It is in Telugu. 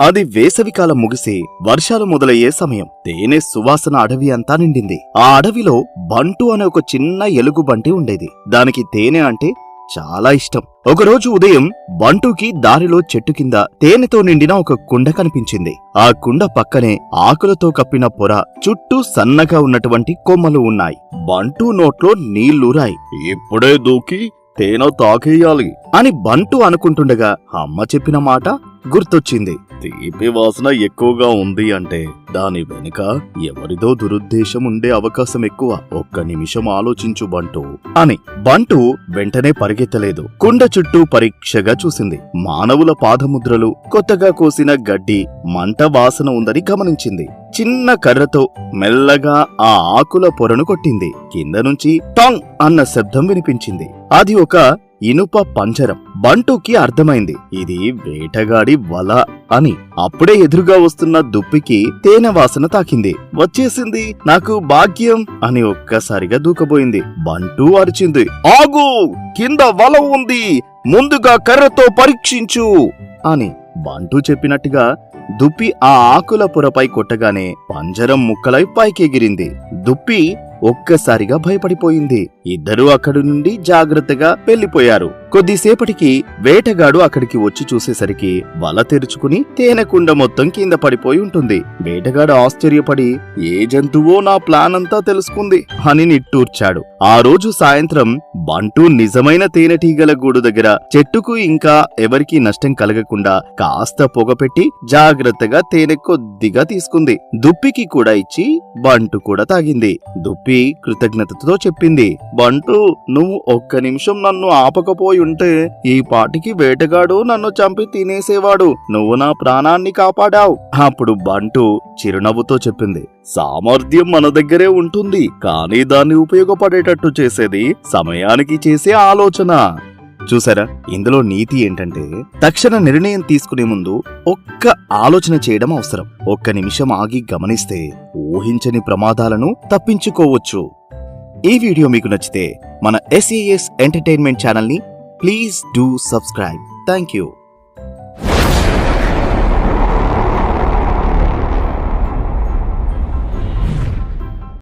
అది వేసవికాలం ముగిసి వర్షాలు మొదలయ్యే సమయం. తేనె సువాసన అడవి అంతా నిండింది. ఆ అడవిలో బంటు అనే ఒక చిన్న ఎలుగుబంటి ఉండేది. దానికి తేనె అంటే చాలా ఇష్టం. ఒకరోజు ఉదయం బంటుకి దారిలో చెట్టు కింద తేనెతో నిండిన ఒక కుండ కనిపించింది. ఆ కుండ పక్కనే ఆకులతో కప్పిన పొర చుట్టూ సన్నగా ఉన్నటువంటి కొమ్మలు ఉన్నాయి. బంటు నోట్లో నీళ్ళూరాయి. ఇప్పుడే దూకి తేనె తాకేయాలి. అని బంటు అనుకుంటుండగా అమ్మ చెప్పిన మాట గుర్తొచ్చింది. తీపి వాసన ఎక్కువగా ఉంది అంటే దాని వెనుక ఎవరిదో దురుద్దేశం ఉండే అవకాశం ఎక్కువ. ఒక్క నిమిషం ఆలోచించు బంటు. అని బంటు వెంటనే పరిగెత్తలేదు. కుండ చుట్టూ పరీక్షగా చూసింది. మానవుల పాదముద్రలు కొత్తగా కోసిన గడ్డి మంట వాసన ఉందని గమనించింది. చిన్న కర్రతో మెల్లగా ఆ ఆకుల పొరను కొట్టింది. కింద నుంచి టాంగ్ అన్న శబ్దం వినిపించింది. అది ఒక ఇనుప పంజరం. బంటుకి అర్థమైంది. ఇది వేటగాడి వల అని. అప్పుడే ఎదురుగా వస్తున్న దుప్పికి తేనె వాసన తాకింది. వచ్చేసింది నాకు భాగ్యం అని ఒక్కసారిగా దూకబోయింది. బంటు అరిచింది. ఆగు! కింద వల ఉంది. ముందుగా కర్రతో పరీక్షించు అని బంటు చెప్పినట్టుగా దుప్పి ఆ ఆకుల పొరపై కొట్టగానే పంజరం ముక్కలై పైకెగిరింది. దుప్పి ఒక్కసారిగా భయపడిపోయింది. ఇద్దరూ అక్కడి నుండి జాగ్రత్తగా వెళ్ళిపోయారు కొద్దిసేపటికి వేటగాడు అక్కడికి వచ్చి చూసేసరికి వల తెరుచుకుని తేనె కుండ మొత్తం కింద పడిపోయి ఉంటుంది. వేటగాడు ఆశ్చర్యపడి ఏ జంతువో నా ప్లాన్ అంతా తెలుసుకుంది అని నిట్టూర్చాడు. ఆ రోజు సాయంత్రం బంటు నిజమైన తేనెటీగల గూడు దగ్గర చెట్టుకు ఇంకా ఎవరికీ నష్టం కలగకుండా కాస్త పొగపెట్టి జాగ్రత్తగా తేనె కొద్దిగా తీసుకుంది. దుప్పికి కూడా ఇచ్చి బంటు కూడా తాగింది. దుప్పి కృతజ్ఞతతో చెప్పింది బంటు నువ్వు ఒక్క నిమిషం నన్ను ఆపకపోయి ఉంటే ఈ పాటికి వేటగాడు నన్ను చంపి తినేసేవాడు. నువ్వు నా ప్రాణాన్ని కాపాడావు. అప్పుడు బంటు చిరునవ్వుతో చెప్పింది. సామర్థ్యం మన దగ్గరే ఉంటుంది. కానీ దాన్ని ఉపయోగపడేటట్టు చేసేది సమయానికి చేసే ఆలోచన. చూసారా? ఇందులో నీతి ఏంటంటే తక్షణ నిర్ణయం తీసుకునే ముందు ఒక్క ఆలోచన చేయడం అవసరం. ఒక్క నిమిషం ఆగి గమనిస్తే ఊహించని ప్రమాదాలను తప్పించుకోవచ్చు. ఈ వీడియో మీకు నచ్చితే మన ఎస్ఏఎస్ ఎంటర్టైన్మెంట్ ఛానల్ని Please do subscribe. Thank you.